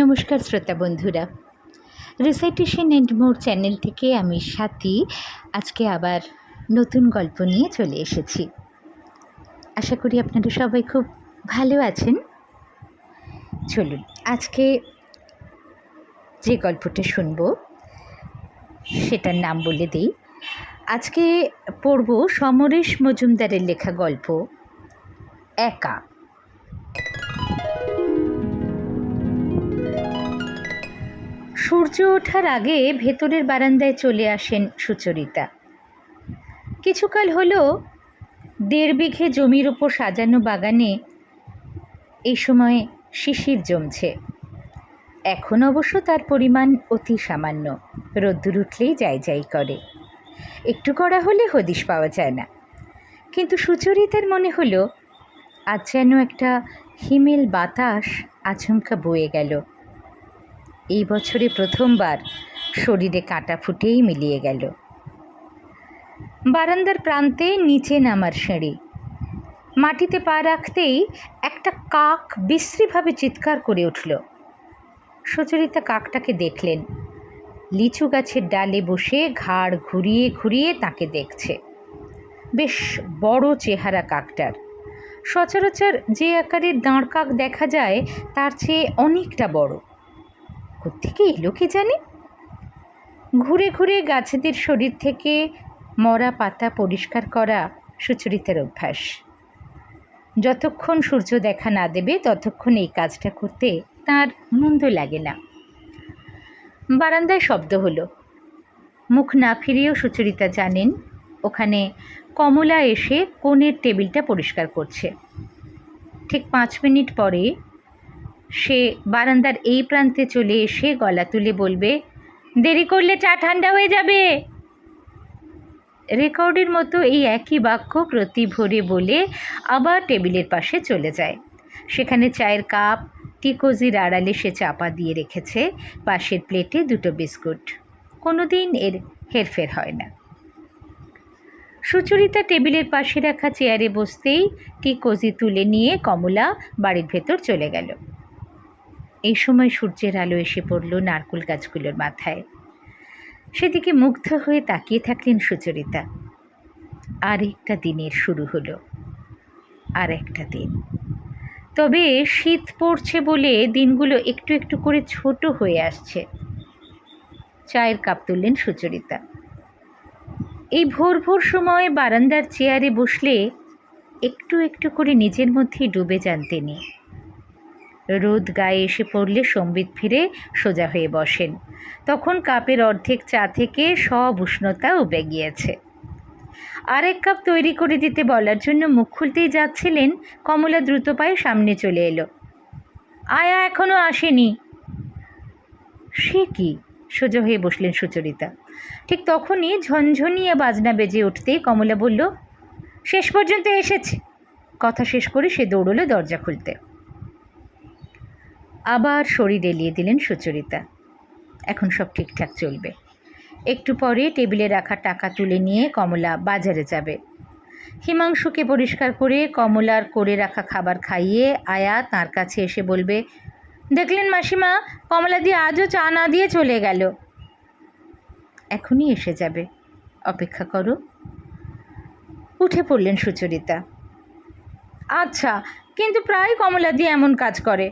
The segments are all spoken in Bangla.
নমস্কার শ্রোতা বন্ধুরা। রিসাইটেশন অ্যান্ড মোর চ্যানেল থেকে আমি সাথী, আজকে আবার নতুন গল্প নিয়ে চলে এসেছি। আশা করি আপনারা সবাই খুব ভালো আছেন। চলুন, আজকে যে গল্পটা শুনব, সেটার নাম বলে দিই। আজকে পড়ব সমরেশ মজুমদারের লেখা গল্প, একা। সূর্য ওঠার আগে ভেতরের বারান্দায় চলে আসেন সুচরিতা। কিছুকাল হলো দেড় বিঘে জমির ওপর সাজানো বাগানে এই সময় শিশির জমছে। এখন অবশ্য তার পরিমাণ অতি সামান্য। রোদ্দুর উঠলেই যাই যাই করে। একটু করা হলে হদিশ পাওয়া যায় না। কিন্তু সুচরিতার মনে হলো, আজ যেন একটা হিমেল বাতাস আচমকা বয়ে গেল। এই বছরে প্রথমবার শরীরে কাঁটা ফুটেই মিলিয়ে গেল। বারান্দার প্রান্তে নিচে নামার সিঁড়ি। মাটিতে পা রাখতেই একটা কাক বিশ্রীভাবে চিৎকার করে উঠল। সুচরিতা কাকটাকে দেখলেন। লিচু গাছের ডালে বসে ঘাড় ঘুরিয়ে ঘুরিয়ে তাকে দেখছে। বেশ বড় চেহারা কাকটার। সচরাচর যে আকারের দাঁড় কাক দেখা যায়, তার চেয়ে অনেকটা বড়। কোত্থেকে এলো কি জানে? ঘুরে ঘুরে গাছেদের শরীর থেকে মরা পাতা পরিষ্কার করা সুচরিতার অভ্যাস। যতক্ষণ সূর্য দেখা না দেবে, ততক্ষণ এই কাজটা করতে তার মন্দ লাগে না। বারান্দায় শব্দ হলো। মুখ না ফিরিয়েও সুচরিতা জানেন, ওখানে কমলা এসে কোণের টেবিলটা পরিষ্কার করছে। ঠিক পাঁচ মিনিট পরে সে বারান্দার এই প্রান্তে চলে এসে গলা তুলে বলবে, দেরি করলে চা ঠান্ডা হয়ে যাবে। রেকর্ডের মতো এই একই বাক্য প্রতি ভোরে বলে আবার টেবিলের পাশে চলে যায়। সেখানে চায়ের কাপ, টিকোজির আড়ালে সে চাপা দিয়ে রেখেছে, পাশের প্লেটে দুটো বিস্কুট। কোনো দিন এর হেরফের হয় না। সুচরিতা টেবিলের পাশে রাখা চেয়ারে বসতেই টিকোজি তুলে নিয়ে কমলা বাড়ির ভেতর চলে গেল। এই সময় সূর্যের আলো এসে পড়ল নারকুল গাছগুলোর মাথায়। সেদিকে মুগ্ধ হয়ে তাকিয়ে থাকলেন সুচরিতা। আর একটা দিনের শুরু হলো আর একটা দিন। তবে শীত পড়ছে বলে দিনগুলো একটু একটু করে ছোট হয়ে আসছে। চায়ের কাপ তুললেন সুচরিতা। এই ভোর ভোর সময় বারান্দার চেয়ারে বসলে একটু একটু করে নিজের মধ্যেই ডুবে যান তিনি। রোদ গায়ে এসে পড়লে সম্বিত ফিরে সোজা হয়ে বসেন। তখন কাপের অর্ধেক চা থেকে সব উষ্ণতা উবে গিয়েছে আরেক কাপ তৈরি করে দিতে বলার জন্য মুখ খুলতেই যাচ্ছিলেন, কমলা দ্রুত পায়ে সামনে চলে এলো। আয়া এখনও আসেনি। সে কি? সোজা হয়ে বসলেন সুচরিতা। ঠিক তখনই ঝনঝনিয়ে বাজনা বেজে উঠতেই কমলা বলল, শেষ পর্যন্ত এসেছে। কথা শেষ করে সে দৌড়লো দরজা খুলতে। আবার শরীর এলিয়ে দিলেন সুচরিতা। এখন সব ঠিকঠাক চলবে। একটু পরে টেবিলে রাখা টাকা তুলে নিয়ে কমলা বাজারে যাবে। হিমাংশুকে পরিষ্কার করে কমলার করে রাখা খাবার খাইয়ে আয়া তার কাছে এসে বলবে, দেখলেন মাসিমা, কমলা দিয়ে আজও চা না দিয়ে চলে গেল। এখনই এসে যাবে। অপেক্ষা করো। উঠে পড়লেন সুচরিতা। আচ্ছা কিন্তু প্রায় কমলা দিয়ে এমন কাজ করে।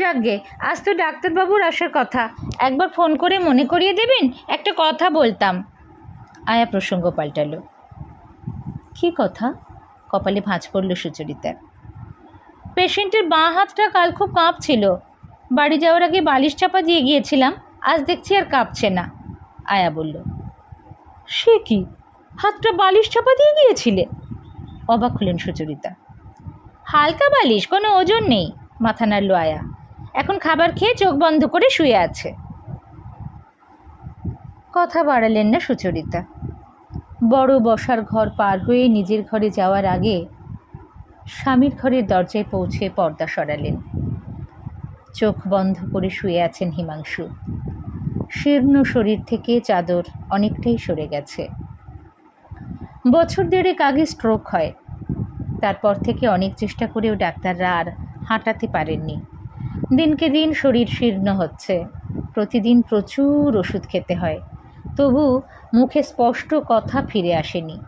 যাকগে আজ তো ডাক্তারবাবুর আসার কথা। একবার ফোন করে মনে করিয়ে দেবেন, একটা কথা বলতাম। আয়া প্রসঙ্গ পাল্টালো। কী কথা? কপালে ভাঁজ পড়ল সুচরিতা পেশেন্টের বাঁ হাতটা কাল খুব কাঁপছিল। বাড়ি যাওয়ার আগে বালিশ চাপা দিয়ে গিয়েছিলাম, আজ দেখছি আর কাঁপছে না, আয়া বলল। সে কি? হাতটা বালিশ চাপা দিয়ে গিয়েছিলে? অবাক হলেন সুচরিতা। হালকা বালিশ, কোনো ওজন নেই, মাথা নাড়ল আয়া। এখন খাবার খেয়ে চোখ বন্ধ করে শুয়ে আছে। কথা বাড়ালেন না সুচরিতা। বড় বসার ঘর পার হয়ে নিজের ঘরে যাওয়ার আগে স্বামীর ঘরের দরজায় পৌঁছে পর্দা সরালেন। চোখ বন্ধ করে শুয়ে আছেন হিমাংশু। শীর্ণ শরীর থেকে চাদর অনেকটাই সরে গেছে। বছর দেড়েক আগে স্ট্রোক হয়। তারপর থেকে অনেক চেষ্টা করেও ডাক্তাররা আর হাঁটাতে পারেননি। দিনকে দিন শরীর শীর্ণ হচ্ছে। প্রতিদিন প্রচুর ওষুধ খেতে হয়। তবু মুখে স্পষ্ট কথা ফিরে আসেনি।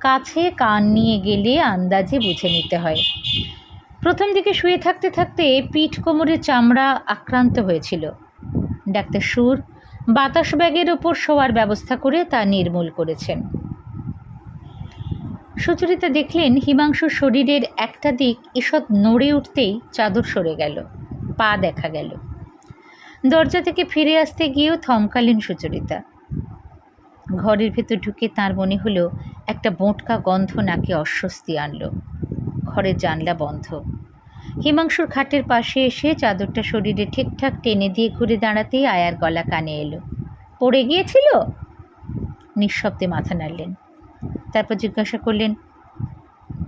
কাছে কান নিয়ে গেলে আন্দাজে বুঝে নিতে হয়। প্রথম দিকে শুয়ে থাকতে থাকতে পিঠ কোমরের চামড়া আক্রান্ত হয়েছিল। ডাক্তার সুর বাতাস ব্যাগের ওপর শোয়ার ব্যবস্থা করে তা নির্মূল করেছেন। সুচরিতা দেখলেন হিমাংশুর শরীরের একটা দিক ঈষৎ নড়ে উঠতেই চাদর সরে গেল। পা দেখা গেল। দরজা থেকে ফিরে আসতে গিয়েও থমকালেন সুচরিতা। ঘরের ভেতর ঢুকে তার মনে হলো, একটা বোঁটকা গন্ধ নাকে অস্বস্তি আনলো। ঘরের জানলা বন্ধ। হিমাংশুর খাটের পাশে এসে চাদরটা শরীরে ঠিকঠাক টেনে দিয়ে ঘুরে দাঁড়াতেই আয়ার গলা কানে এলো। পড়ে গিয়েছিল? নিঃশব্দে মাথা নাড়লেন। তারপর জিজ্ঞাসা করলেন,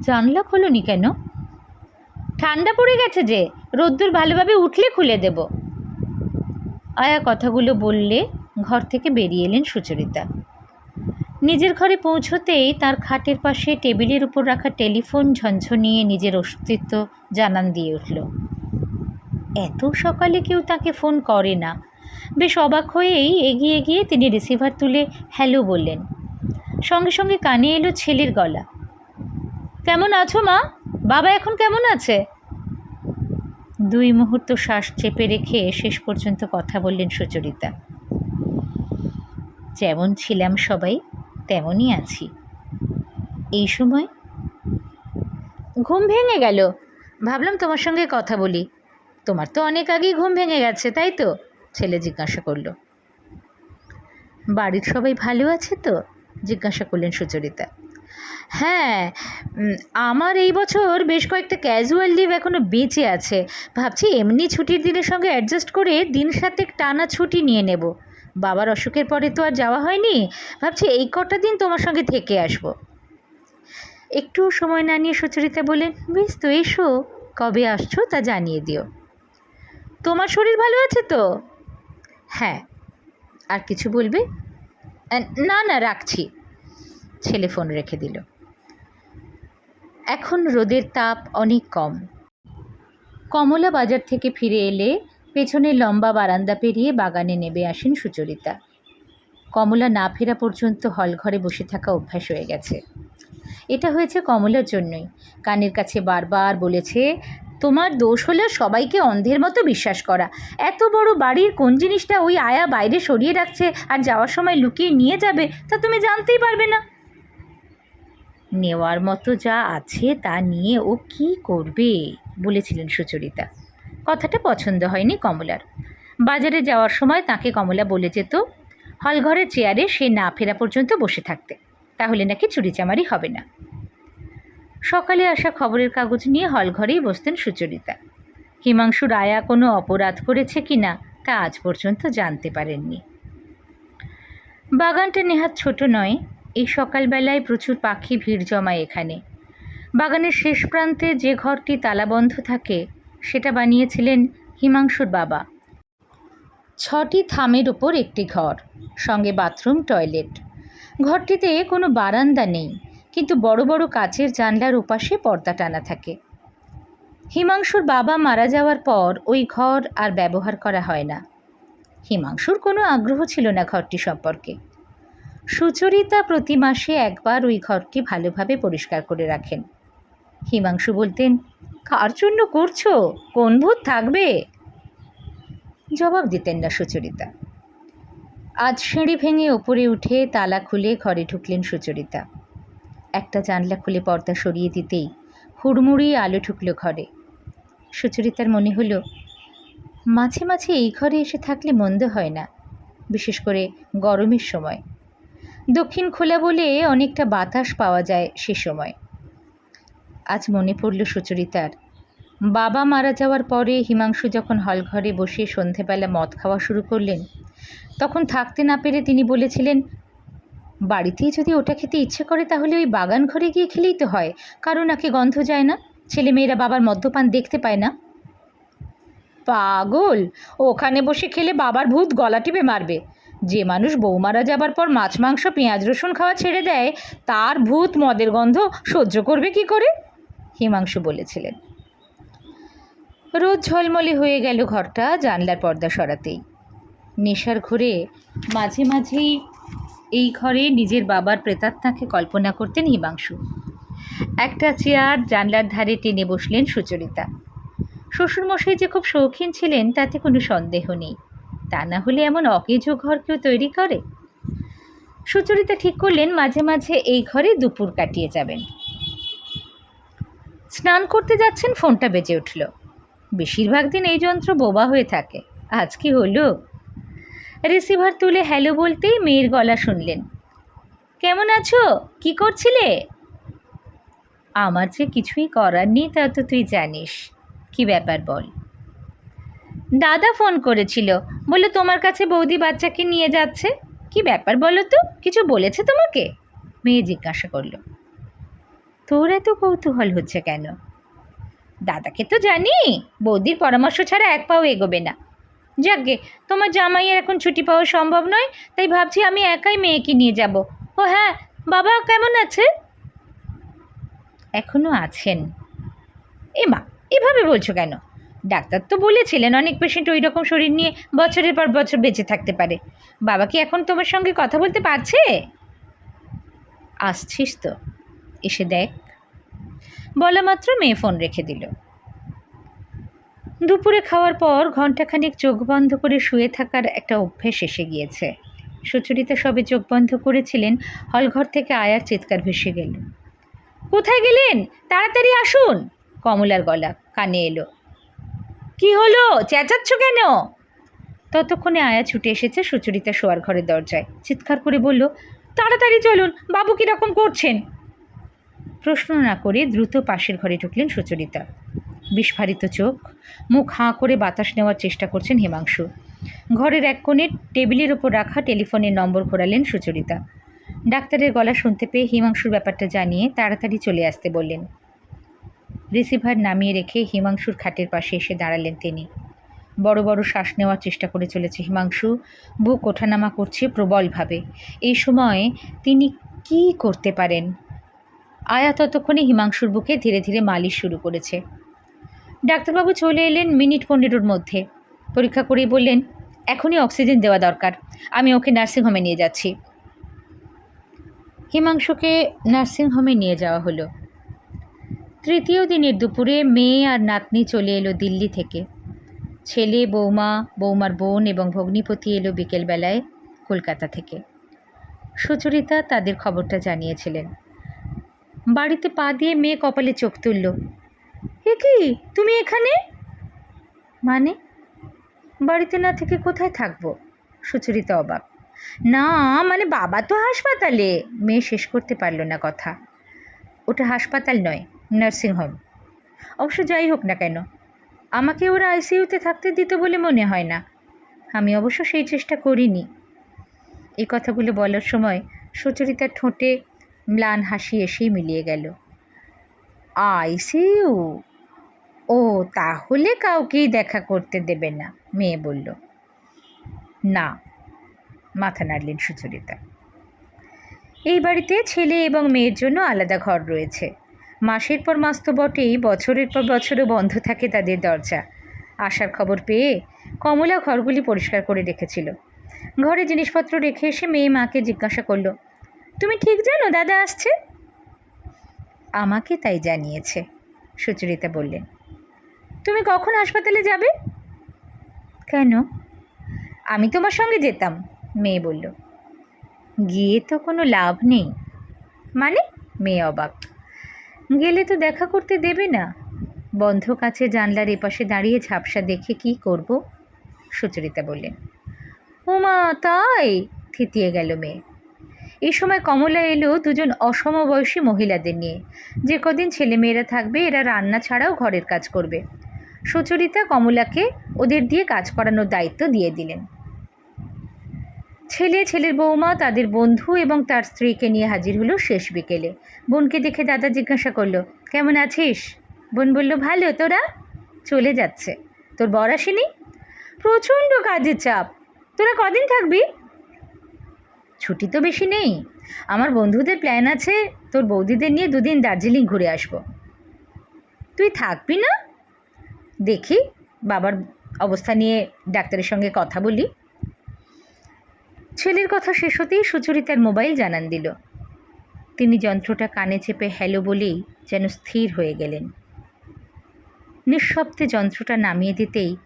জানলা খোলনি কেন? ঠান্ডা পড়ে গেছে যে, রোদ্দুর ভালোভাবে উঠলে খুলে দেব। আয়া কথাগুলো বললে ঘর থেকে বেরিয়ে এলেন সুচরিতা। নিজের ঘরে পৌঁছতেই তার খাটের পাশে টেবিলের উপর রাখা টেলিফোন ঝনঝনিয়ে নিজের অস্তিত্ব জানান দিয়ে উঠল। এত সকালে কেউ তাকে ফোন করে না। বেশ অবাক হয়েই এগিয়ে গিয়ে তিনি রিসিভার তুলে হ্যালো বললেন। সঙ্গে সঙ্গে কানে এলো ছেলের গলা। কেমন আছো মা? বাবা এখন কেমন আছে? দুই মুহূর্ত শ্বাস চেপে রেখে শেষ পর্যন্ত কথা বললেন সুচরিতা। যেমন ছিলাম সবাই, তেমনই আছি। এই সময়? ঘুম ভেঙে গেল। ভাবলাম তোমার সঙ্গে কথা বলি। তোমার তো অনেক আগেই ঘুম ভেঙে গেছে, তাই তো? ছেলে জিজ্ঞাসা করল। বাড়ির সবাই ভালো আছে তো? জিজ্ঞাসা করলেন সুচরিতা। হ্যাঁ আমার এই বছর বেশ কয়েকটা ক্যাজুয়াল লিভ এখনও বেঁচে আছে। ভাবছি এমনি ছুটির দিনের সঙ্গে অ্যাডজাস্ট করে দিন সাতেক টানা ছুটি নিয়ে নেব। বাবার অসুখের পরে তো আর যাওয়া হয়নি। ভাবছি এই কটা দিন তোমার সঙ্গে থেকে আসব। একটু সময় না নিয়ে সুচরিতা বলেন বেশ তো এসো, কবে আসছো তা জানিয়ে দিও। তোমার শরীর ভালো আছে তো? হ্যাঁ। আর কিছু বলবে? না না, রাখছি। ছেলে ফোন রেখে দিল। এখন রোদের তাপ অনেক কম। কমলা বাজার থেকে ফিরে এলে পেছনে লম্বা বারান্দা পেরিয়ে বাগানে নেমে আসেন সুচরিতা। কমলা না ফেরা পর্যন্ত হলঘরে বসে থাকা অভ্যাস হয়ে গেছে। এটা হয়েছে কমলার জন্যই। কানের কাছে বারবার বলেছে, তোমার দোষ হলে সবাইকে অন্ধের মতো বিশ্বাস করা। এত বড় বাড়ির কোন জিনিসটা ওই আয়া বাইরে সরিয়ে রাখছে আর যাওয়ার সময় লুকিয়ে নিয়ে যাবে তা তুমি জানতেই পারবে না। নেওয়ার মতো যা আছে তা নিয়ে ও কি করবে? বলেছিলেন সুচরিতা। কথাটা পছন্দ হয়নি কমলার। বাজারে যাওয়ার সময় তাকে কমলা বলে যেত, হলঘরের চেয়ারে সে না ফেরা পর্যন্ত বসে থাকতে। তাহলে নাকি চুরিচামারি হবে না? সকালে আসা খবরের কাগজ নিয়ে হলঘরেই বসতেন সুচরিতা। হিমাংশু রায়া কোনো অপরাধ করেছে কি না, তা আজ পর্যন্ত জানতে পারেননি। বাগানটা নেহাত ছোট নয় এই সকালবেলায় প্রচুর পাখি ভিড় জমায় এখানে। বাগানের শেষ প্রান্তে যে ঘরটি তালাবন্ধ থাকে, সেটা বানিয়েছিলেন হিমাংশুর বাবা। ছটি থামের ওপর একটি ঘর, সঙ্গে বাথরুম, টয়লেট। ঘরটিতে কোনো বারান্দা নেই, কিন্তু বড় বড় কাচের জানলার ওপাশে পর্দা টানা থাকে। হিমাংশুর বাবা মারা যাওয়ার পর ওই ঘর আর ব্যবহার করা হয় না। হিমাংশুর কোনো আগ্রহ ছিল না ঘরটি সম্পর্কে। সুচরিতা প্রতি মাসে একবার ওই ঘরটি ভালোভাবে পরিষ্কার করে রাখেন। হিমাংশু বলতেন, কার জন্য করছ? কোন ভূত থাকবে? জবাব দিতেন না সুচরিতা। আজ সিঁড়ি ভেঙে ওপরে উঠে তালা খুলে ঘরে ঢুকলেন সুচরিতা। একটা জানলা খুলে পর্দা সরিয়ে দিতেই হুড়মুড়িয়ে আলো ঢুকলো ঘরে। সুচরিতার মনে হলো, মাঝে মাঝে এই ঘরে এসে থাকলে মন্দ হয় না, বিশেষ করে গরমের সময়। দক্ষিণ খোলা বলে অনেকটা বাতাস পাওয়া যায় সে সময়। আজ মনে পড়ল সুচরিতার। বাবা মারা যাওয়ার পরে হিমাংশু যখন হলঘরে বসে সন্ধেবেলা মদ খাওয়া শুরু করলেন, তখন থাকতে না পেরে তিনি বলেছিলেন, বাড়িতেই যদি ওটা খেতে ইচ্ছে করে তাহলে ওই বাগান ঘরে গিয়ে খেলেই তো হয়, কারণ নাকি গন্ধ যায় না, ছেলেমেয়েরা বাবার মদ্যপান দেখতে পায় না। পাগল! ওখানে বসে খেলে বাবার ভূত গলা টিপে মারবে। যে মানুষ বউ মারা যাবার পর মাছ, মাংস, পেঁয়াজ, রসুন খাওয়া ছেড়ে দেয়, তার ভূত মদের গন্ধ সহ্য করবে কি করে? হিমাংশু বলেছিলেন। রোদ ঝলমলে হয়ে গেল ঘরটা জানলার পর্দা সরাতেই। নেশার ঘরে মাঝে মাঝেই এই ঘরে নিজের বাবার প্রেতাত্মাকে কল্পনা করতেন হিমাংশু। একটা চেয়ার জানলার ধারে টেনে বসলেন সুচরিতা। শ্বশুরমশাই যে খুব শৌখিন ছিলেন, তাতে কোনো সন্দেহ নেই। তা না হলে এমন অকেজো ঘর কেউ তৈরি করে? সুচরিতা ঠিক করলেন, মাঝে মাঝে এই ঘরে দুপুর কাটিয়ে যাবেন। স্নান করতে যাচ্ছেন, ফোনটা বেজে উঠল। বেশিরভাগ দিন এই যন্ত্র বোবা হয়ে থাকে। আজ কি হলো? রিসিভার তুলে হ্যালো বলতেই মেয়ের গলা শুনলেন। কেমন আছো? কি করছিলে? আমার যে কিছুই করার নেই তা তো তুই জানিস। কি ব্যাপার বল? দাদা ফোন করেছিল। বলল, তোমার কাছে বৌদি বাচ্চাকে নিয়ে যাচ্ছে? কি ব্যাপার বলো তো? কিছু বলেছে তোমাকে? মেয়ে জিজ্ঞাসা করল। তোর এত কৌতূহল হচ্ছে কেন? দাদাকে তো জানি। বৌদির পরামর্শ ছাড়া এক পাও এগোবে না। যাকগে, তোমার জামাইয়ের এখন ছুটি পাওয়া সম্ভব নয়, তাই ভাবছি আমি একাই মেয়েকে নিয়ে যাব। ও হ্যাঁ বাবা কেমন আছে? এখনও আছেন। এ মা, এভাবে বলছো কেন? ডাক্তার তো বলেছিলেন অনেক পেশেন্ট ওই রকম শরীর নিয়ে বছরের পর বছর বেঁচে থাকতে পারে। বাবা কি এখন তোমার সঙ্গে কথা বলতে পারছে? আসছিস তো। এসে দেখ। বলা মাত্র মেয়ে ফোন রেখে দিল। দুপুরে খাওয়ার পর ঘণ্টাখানেক চোখ বন্ধ করে শুয়ে থাকার একটা অভ্যেস এসে গিয়েছে। সুচরিতা সবে চোখ বন্ধ করেছিলেন, হলঘর থেকে আয়ার চিৎকার ভেসে গেল। কোথায় গেলেন? তাড়াতাড়ি আসুন। কমলার গলা কানে এলো। কি হলো? চেঁচাচ্ছ কেন? ততক্ষণে আয়া ছুটে এসেছে সুচরিতা শোয়ার ঘরের দরজায়। চিৎকার করে বলল, তাড়াতাড়ি চলুন, বাবু কীরকম করছেন? প্রশ্ন না করে দ্রুত পাশের ঘরে ঢুকলেন সুচরিতা। বিস্ফারিত চোখ, মুখ হাঁ করে বাতাস নেওয়ার চেষ্টা করছেন হিমাংশু। ঘরের এক কোণে টেবিলের ওপর রাখা টেলিফোনের নম্বর ঘোরালেন সুচরিতা। ডাক্তারের গলা শুনতে পেয়ে হিমাংশুর ব্যাপারটা জানিয়ে তাড়াতাড়ি চলে আসতে বললেন রিসিভার নামিয়ে রেখে হিমাংশুর খাটের পাশে এসে দাঁড়ালেন তিনি। বড় বড় শ্বাস নেওয়ার চেষ্টা করে চলেছে হিমাংশু। বুক ওঠানামা করছে প্রবলভাবে। এই সময় তিনি কি করতে পারেন? আয়া ততক্ষণে হিমাংশুর বুকে ধীরে ধীরে মালিশ শুরু করেছে। ডাক্তারবাবু চলে এলেন মিনিট পনেরোর মধ্যে। পরীক্ষা করেই বললেন, এখনই অক্সিজেন দেওয়া দরকার। আমি ওকে নার্সিংহোমে নিয়ে যাচ্ছি। হিমাংশুকে নার্সিংহোমে নিয়ে যাওয়া হলো। তৃতীয় দিনের দুপুরে মেয়ে আর নাতনি চলে এলো দিল্লি থেকে। ছেলে, বৌমা, বৌমার বোন এবং ভগ্নিপতি এলো বিকেলবেলায় কলকাতা থেকে। সুচরিতা তাদের খবরটা জানিয়েছিলেন। বাড়িতে পা দিয়ে মেয়ে কপালে চোখ তুলল, এ কি? তুমি এখানে? মানে? বাড়িতে না থেকে কোথায় থাকব? সুচরিতা অবাক। না মানে বাবা তো হাসপাতালে। মেয়ে শেষ করতে পারল না কথা। ওটা হাসপাতাল নয় নার্সিংহোম। অবশ্য যাই হোক না কেন, আমাকে ওরা আইসিইউতে থাকতে দিত বলে মনে হয় না। আমি অবশ্য সেই চেষ্টা করিনি। এই কথাগুলো বলার সময় সুচরিতার ঠোঁটে ম্লান হাসি এসেই মিলিয়ে গেল। আইসিইউ? ও, তাহলে কাউকেই দেখা করতে দেবে না, মেয়ে বলল। না, মাথা নাড়লেন সুচরিতা। এই বাড়িতে ছেলে এবং মেয়ের জন্য আলাদা ঘর রয়েছে। মাসের পর মাস তো বটেই, বছরের পর বছরও বন্ধ থাকে তাদের দরজা। আসার খবর পেয়ে কমলা ঘরগুলি পরিষ্কার করে রেখেছিল। ঘরে জিনিসপত্র রেখে এসে মেয়ে মাকে জিজ্ঞাসা করল, তুমি ঠিক জানো দাদা আসছে? আমাকে তাই জানিয়েছে, সুচরিতা বললেন। তুমি কখন হাসপাতালে যাবে? কেন? আমি তোমার সঙ্গে যেতাম, মেয়ে বলল। গিয়ে তো কোনো লাভ নেই। মানে? মেয়ে অবাক। গেলে তো দেখা করতে দেবে না। বন্ধ কাছে জানলার এপাশে দাঁড়িয়ে ঝাপসা দেখে কি করব? সুচরিতা বললেন, ওমা, তাই? থিতিয়ে গেল মেয়ে। এই সময় কমলা এলো দুজন অসমবয়সী মহিলাদের নিয়ে। যে কদিন ছেলেমেয়েরা থাকবে, এরা রান্না ছাড়াও ঘরের কাজ করবে। সুচরিতা কমলাকে ওদের দিয়ে কাজ করানোর দায়িত্ব দিয়ে দিলেন। ছেলে, ছেলের বৌমা, তাদের বন্ধু এবং তার স্ত্রীকে নিয়ে হাজির হলো শেষ বিকেলে। বোনকে দেখে দাদা জিজ্ঞাসা করল, কেমন আছিস? বোন বলল, ভালো, তোরা? চলে যাচ্ছে। তোর বর আসেনি? প্রচণ্ড কাজের চাপ। তোরা কদিন থাকবি? ছুটি তো বেশি নেই। আমার বন্ধুদের প্ল্যান আছে, তোর বৌদিদের নিয়ে দুদিন দার্জিলিং ঘুরে আসব। তুই থাকবি না? দেখি, বাবার অবস্থা নিয়ে ডাক্তারের সঙ্গে কথা বলি। ছেলের কথা শেষ হতেই সুচরিতার মোবাইল জানান দিল। তিনি যন্ত্রটা কানে চেপে হ্যালো বলেই যেন স্থির হয়ে গেলেন। নিঃশব্দে যন্ত্রটা নামিয়ে দিতেই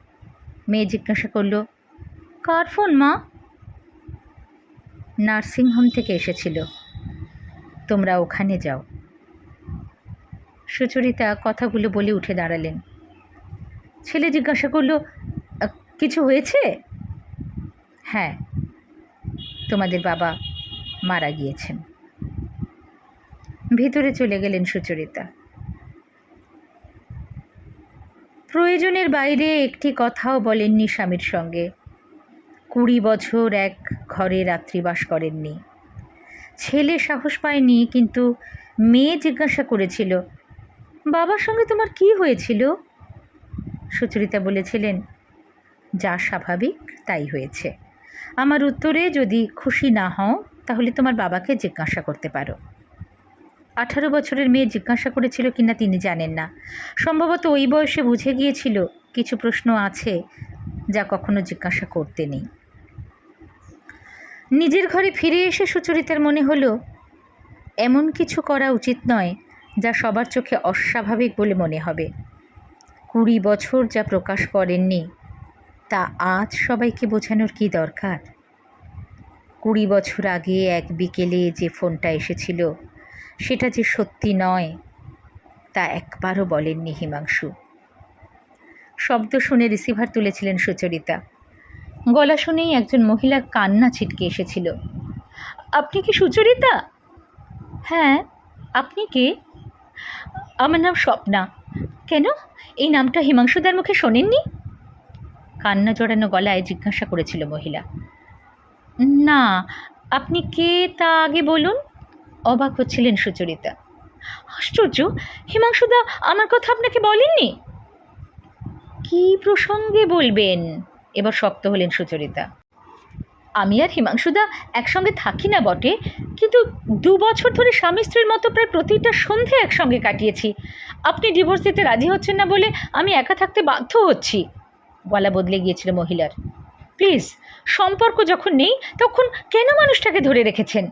মেয়ে জিজ্ঞাসা করল, কার ফোন মা? নার্সিংহোম থেকে এসেছিল। তোমরা ওখানে যাও। সুচরিতা কথাগুলো বলে উঠে দাঁড়ালেন। ছেলে জিজ্ঞাসা করল, কিছু হয়েছে? হ্যাঁ। তোমাদের বাবা মারা গিয়েছেন। ভিতরে চলে গেলেন সুচরিতা। প্রয়োজনের বাইরে একটি কথাও বলেননি স্বামীর সঙ্গে। কুড়ি বছর এক ঘরে রাত্রিবাস করেননি। ছেলে সাহস পায়নি, কিন্তু মেয়ে জিজ্ঞাসা করেছিল, বাবার সঙ্গে তোমার কি হয়েছিল? সুচরিতা বলেছিলেন, যা স্বাভাবিক, তাই হয়েছে। আমার উত্তরে যদি খুশি না হও, তাহলে তোমার বাবাকে জিজ্ঞাসা করতে পারো। আঠারো বছরের মেয়ে জিজ্ঞাসা করেছিল কিনা তিনি জানেন না। সম্ভবত ওই বয়সে বুঝে গিয়েছিল কিছু প্রশ্ন আছে যা কখনো জিজ্ঞাসা করতে নেই। নিজের ঘরে ফিরে এসে সুচরিতার মনে হলো, এমন কিছু করা উচিত নয় যা সবার চোখে অস্বাভাবিক বলে মনে হবে। কুড়ি বছর যা প্রকাশ করেননি তা আজ সবাইকে বোঝানোর কি দরকার? কুড়ি বছর আগে এক বিকেলে যে ফোনটা এসেছিল, সেটা যে সত্যি নয়, তা একবারও বলেননি হিমাংশু। শব্দ শুনে রিসিভার তুলেছিলেন সুচরিতা। গলা শুনেই একজন মহিলার কান্না ছিটকে এসেছিল। আপনি কি সুচরিতা? হ্যাঁ আপনি কে? আমার নাম স্বপ্না। কেন? এই নামটা হিমাংশুদার মুখে শোনেননি? কান্না জড়ানো গলায় জিজ্ঞাসা করেছিল মহিলা। না, আপনি কে তা আগে বলুন? অবাক হচ্ছিলেন সুচরিতা। আশ্চর্য, হিমাংশুদা আমার কথা আপনাকে বলেননি? কি প্রসঙ্গে বলবেন? এবার শক্ত হলেন সুচরিতা। আমি আর হিমাংশুদা একসঙ্গে থাকি না বটে, কিন্তু দু বছর ধরে স্বামী স্ত্রীর মতো প্রায় প্রতিটা সন্ধে একসঙ্গে কাটিয়েছি। আপনি ডিভোর্স দিতে রাজি হচ্ছেন না বলে আমি একা থাকতে বাধ্য হচ্ছি। গলা বদলে গিয়েছিল মহিলার। প্লিজ, সম্পর্ক যখন নেই, তখন কেন মানুষটাকে ধরে রেখেছেন?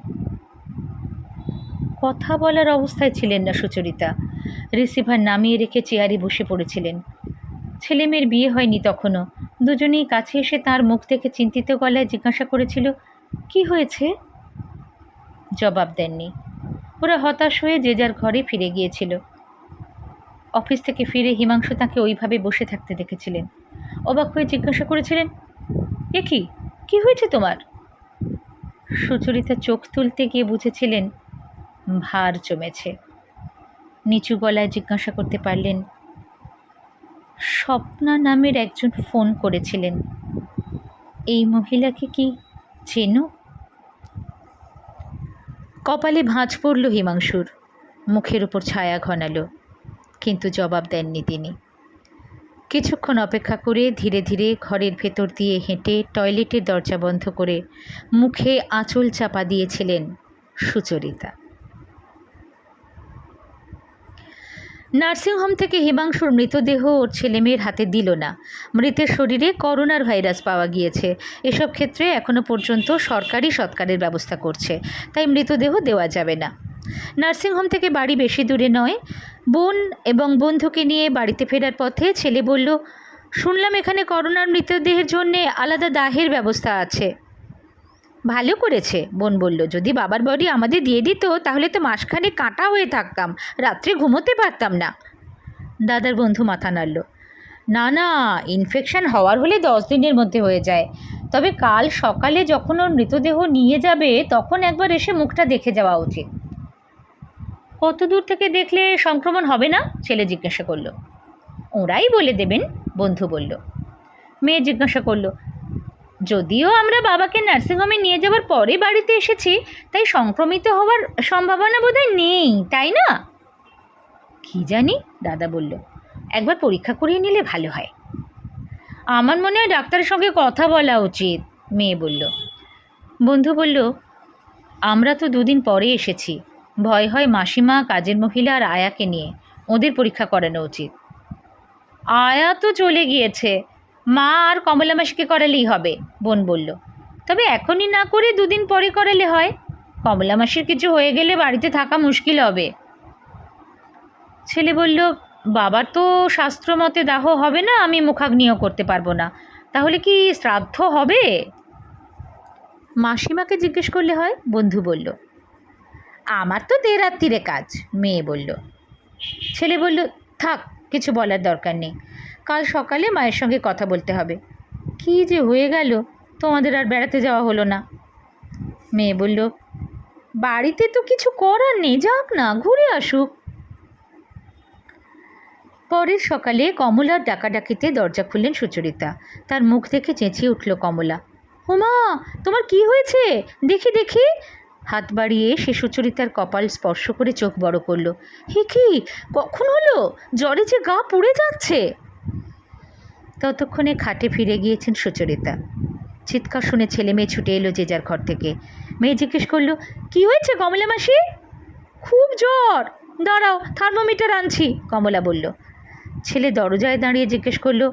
কথা বলার অবস্থায় ছিলেন না সুচরিতা। রিসিভার নামিয়ে রেখে চেয়ারে বসে পড়েছিলেন। ছেলে মেয়ের বিয়ে হয়নি তখনও। দুজনেই কাছে এসে তার মুখ থেকে চিন্তিত গলায় জিজ্ঞাসা করেছিল, কি হয়েছে? জবাব দেননি। ওরা হতাশ হয়ে যে যার ঘরে ফিরে গিয়েছিল। অফিস থেকে ফিরে হিমাংশু তাকে ওইভাবে বসে থাকতে দেখেছিলেন। অবাক হয়ে জিজ্ঞাসা করেছিলেন, এ কি? কি হয়েছে তোমার? সুচরিতা চোখ তুলতে গিয়ে বুঝেছিলেন, ভার জমেছে। নিচু গলায় জিজ্ঞাসা করতে পারলেন, স্বপ্না নামের একজন ফোন করেছিলেন। এই মহিলাকে কি চেনো? কপালে ভাঁজ পড়ল হিমাংশুর, মুখের উপর ছায়া ঘনালো। কিন্তু জবাব দেননি তিনি। কিছুক্ষণ অপেক্ষা করে ধীরে ধীরে ঘরের ভেতর দিয়ে হেঁটে টয়লেটের দরজা বন্ধ করে মুখে আঁচল চাপা দিয়েছিলেন সুচরিতা। নার্সিংহোম থেকে হিমাংশুর মৃতদেহ ওর ছেলেমেয়ের হাতে দিল না। মৃতের শরীরে করোনার ভাইরাস পাওয়া গিয়েছে। এসব ক্ষেত্রে এখনও পর্যন্ত সরকারি সৎকারের ব্যবস্থা করছে। তাই মৃতদেহ দেওয়া যাবে না। নার্সিংহোম থেকে বাড়ি বেশি দূরে নয়। বোন এবং বন্ধুকে নিয়ে বাড়িতে ফেরার পথে ছেলে বলল, শুনলাম এখানে করোনার মৃতদেহের জন্যে আলাদা দাহের ব্যবস্থা আছে। ভালো করেছে, বোন বলল, যদি বাবার বডি আমাদের দিয়ে দিত, তাহলে তো মাসখানে কাটা হয়ে থাকতাম, রাত্রে ঘুমোতে পারতাম না। দাদার বন্ধু মাথা নাড়ল, না না ইনফেকশন হওয়ার হলে দশ দিনের মধ্যে হয়ে যায়। তবে কাল সকালে যখন ওর মৃতদেহ নিয়ে যাবে, তখন একবার এসে মুখটা দেখে যাওয়া উচিত। কত দূর থেকে দেখলে সংক্রমণ হবে না? ছেলে জিজ্ঞাসা করল। ওরাই বলে দেবেন, বন্ধু বলল। মেয়ে জিজ্ঞাসা করল, যদিও আমরা বাবাকে নার্সিংহোমে নিয়ে যাওয়ার পরে বাড়িতে এসেছি, তাই সংক্রমিত হওয়ার সম্ভাবনা বোধহয় নেই, তাই না? কি জানি? দাদা বলল। একবার পরীক্ষা করিয়ে নিলে ভালো হয়। আমার মনে হয় ডাক্তারের সঙ্গে কথা বলা উচিত, মেয়ে বলল। বন্ধু বলল, আমরা তো দুদিন পরে এসেছি ভয় হয় মাসিমা, কাজের মহিলা আর আয়াকে নিয়ে। ওদের পরীক্ষা করানো উচিত। আয়া তো চলে গিয়েছে। মা আর কমলা মাসিকে করালেই হবে, বোন বলল। তবে এখনই না করে দুদিন পরে করালে হয়। কমলা মাসির কিছু হয়ে গেলে বাড়িতে থাকা মুশকিল হবে। ছেলে বলল, বাবার তো শাস্ত্র মতে দাহ হবে না, আমি মুখাগ্নিও করতে পারব না। তাহলে কি শ্রাদ্ধ হবে? মাসিমাকে জিজ্ঞেস করলে হয়, বন্ধু বলল আমার তো দেরাত্রিরে কাজ, মেয়ে বলল। ছেলে বলল, থাক, কিছু বলার দরকার নেই। কাল সকালে মায়ের সঙ্গে কথা বলতে হবে। কী যে হয়ে গেল, তোমাদের আর বেড়াতে যাওয়া হলো না। মেয়ে বলল, বাড়িতে তো কিছু করার নেই, যাক না, ঘুরে আসুক। পরের সকালে কমলার ডাকাডাকিতে দরজা খুললেন সুচরিতা। তার মুখ দেখে চেঁচিয়ে উঠল কমলা। হুমা তোমার কি হয়েছে? দেখি দেখি। হাত বাড়িয়ে সে সুচরিতার কপাল স্পর্শ করে চোখ বড় করল। হে কি? কখন হলো? জ্বরে যে গা পুড়ে যাচ্ছে। ততক্ষণে খাটে ফিরে গিয়েছেন সুচরিতা। চিৎকার শুনে ছেলে মেয়ে ছুটে এলো যে যার ঘর থেকে। মেয়ে জিজ্ঞেস করল, কি হয়েছে কমলা মাসি? খুব জ্বর। দাঁড়াও, থার্মোমিটার আনছি, কমলা বলল। ছেলে দরজায় দাঁড়িয়ে জিজ্ঞেস করল,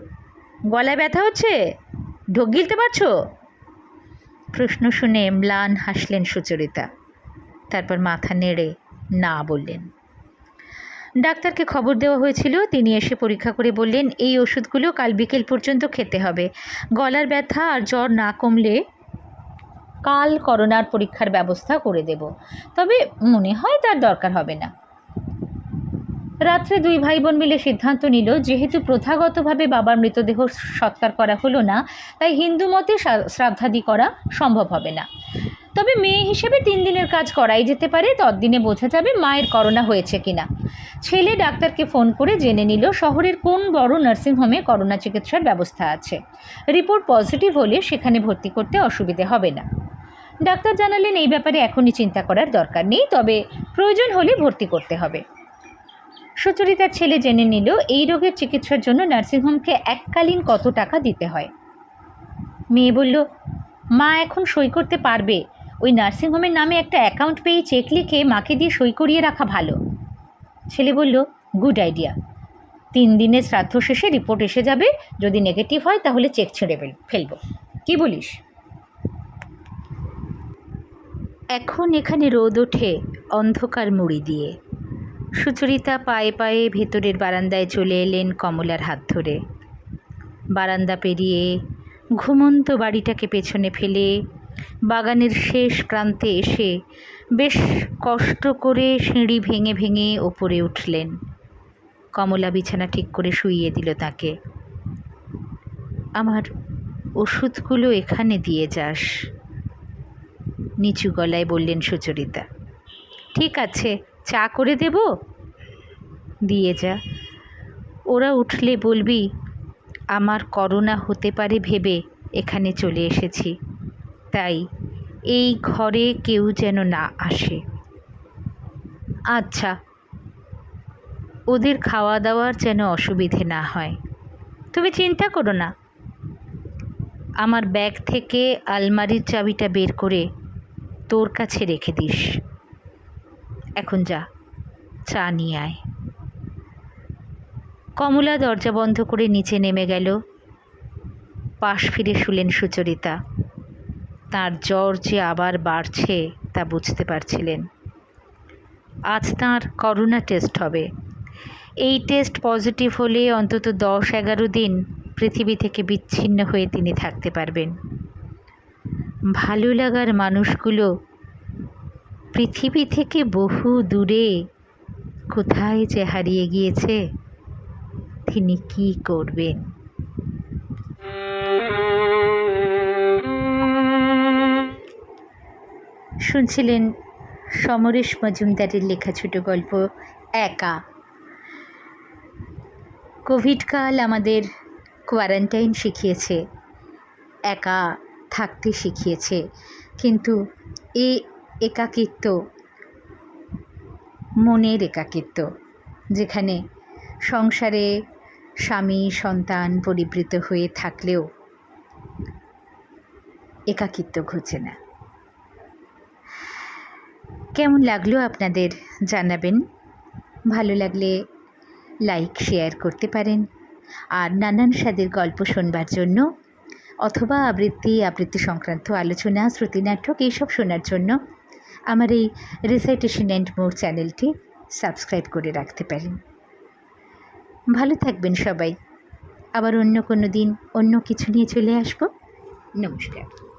গলায় ব্যথা হচ্ছে? ঢোক গিলতে পারছ? প্রশ্ন শুনে ম্লান হাসলেন সুচরিতা। তারপর মাথা নেড়ে না বললেন। ডাক্তারকে খবর দেওয়া হয়েছিল, তিনি এসে পরীক্ষা করে বললেন, এই ওষুধগুলো কাল বিকেল পর্যন্ত খেতে হবে। গলার ব্যথা আর জ্বর না কমলে কাল করোনার পরীক্ষার ব্যবস্থা করে দেব। তবে মনে হয় তার দরকার হবে না। রাত্রে দুই ভাই বোন মিলে সিদ্ধান্ত নিল, যেহেতু প্রথাগতভাবে বাবার মৃতদেহ সৎকার করা হলো না, তাই হিন্দু মতে শ্রাদ্ধাদি করা সম্ভব হবে না। তবে মেয়ে হিসেবে তিন দিনের কাজ করাই যেতে পারে ততদিনে বোঝা যাবে মায়ের করোনা হয়েছে কিনা। ছেলে ডাক্তারকে ফোন করে জেনে নিল, শহরের কোন বড় নার্সিংহোমে করোনা চিকিৎসার ব্যবস্থা আছে। রিপোর্ট পজিটিভ হলে সেখানে ভর্তি করতে অসুবিধে হবে না। ডাক্তার জানালেন, এই ব্যাপারে এখনই চিন্তা করার দরকার নেই, তবে প্রয়োজন হলে ভর্তি করতে হবে। সুচরিতার ছেলে জেনে নিল, এই রোগের চিকিৎসার জন্য নার্সিংহোমকে এককালীন কত টাকা দিতে হয়। মেয়ে বলল, মা এখন সই করতে পারবে। ওই নার্সিংহোমের নামে একটা অ্যাকাউন্ট পেয়ে চেক লিখে মাকে দিয়ে সই করিয়ে রাখা ভালো। ছেলে বলল, গুড আইডিয়া। তিন দিনের শ্রাদ্ধ শেষে রিপোর্ট এসে যাবে। যদি নেগেটিভ হয়, তাহলে চেক ছেড়ে ফেল, ফেলব। কি বলিস? এখন এখানে রোদ ওঠে অন্ধকার মুড়ি দিয়ে। সুচরিতা পায়ে পায়ে ভেতরের বারান্দায় চলে এলেন কমলার হাত ধরে। বারান্দা পেরিয়ে ঘুমন্ত বাড়িটাকে পেছনে ফেলে বাগানের শেষ প্রান্তে এসে বেশ কষ্ট করে সিঁড়ি ভেঙে ভেঙে ওপরে উঠলেন। কমলা বিছানা ঠিক করে শুইয়ে দিল তাকে। আমার ওষুধগুলো এখানে দিয়ে যাস। নিচু গলায় বললেন সুচরিতা। ঠিক আছে। চা করে দেব? দিয়ে যা। ওরা উঠলে বলবি, আমার করোনা হতে পারে ভেবে এখানে চলে এসেছি। তাই এই ঘরে কেউ যেন না আসে। আচ্ছা ওদের খাওয়া দাওয়ার যেন অসুবিধে না হয়। তুমি চিন্তা করো না। আমার ব্যাগ থেকে আলমারির চাবিটা বের করে তোর কাছে রেখে দিস। এখন যা, চা নিয়ে আয়। কমলা দরজা বন্ধ করে নিচে নেমে গেল। পাশ ফিরে শুলেন সুচরিতা। তার জ্বর যে আবার বাড়ছে তা বুঝতে পারছিলেন। আজ তাঁর করোনা টেস্ট হবে। এই টেস্ট পজিটিভ হলে অন্তত দশ এগারো দিন পৃথিবী থেকে বিচ্ছিন্ন হয়ে তিনি থাকতে পারবেন। ভালো লাগার মানুষগুলো পৃথিবী থেকে বহু দূরে কোথায় যে হারিয়ে গিয়েছে, তিনি কি করবেন? শুনছিলেন সমরেশ মজুমদারের লেখা ছোট গল্প, একা। কোভিডকাল আমাদের কোয়ারেন্টাইন শিখিয়েছে, একা থাকতে শিখিয়েছে, কিন্তু এই একাকিত্ব, মনের একাকিত্ব, যেখানে সংসারে স্বামী, সন্তান পরিবৃত হয়ে থাকলেও একাকিত্ব ঘুচে না। কেমন লাগল আপনাদের জানাবেন? ভালো লাগলে লাইক, শেয়ার করতে পারেন। আর নানান স্বাদের গল্প শোনবার জন্য অথবা আবৃত্তি আবৃত্তি সংক্রান্ত আলোচনা, শ্রুতিনাটক, এইসব শোনার জন্য আমার এই রিসাইটেশন অ্যান্ড মোর চ্যানেলটি সাবস্ক্রাইব করে রাখতে পারেন। ভালো থাকবেন সবাই। আবার অন্য কোনো দিন অন্য কিছু নিয়ে চলে আসব। নমস্কার।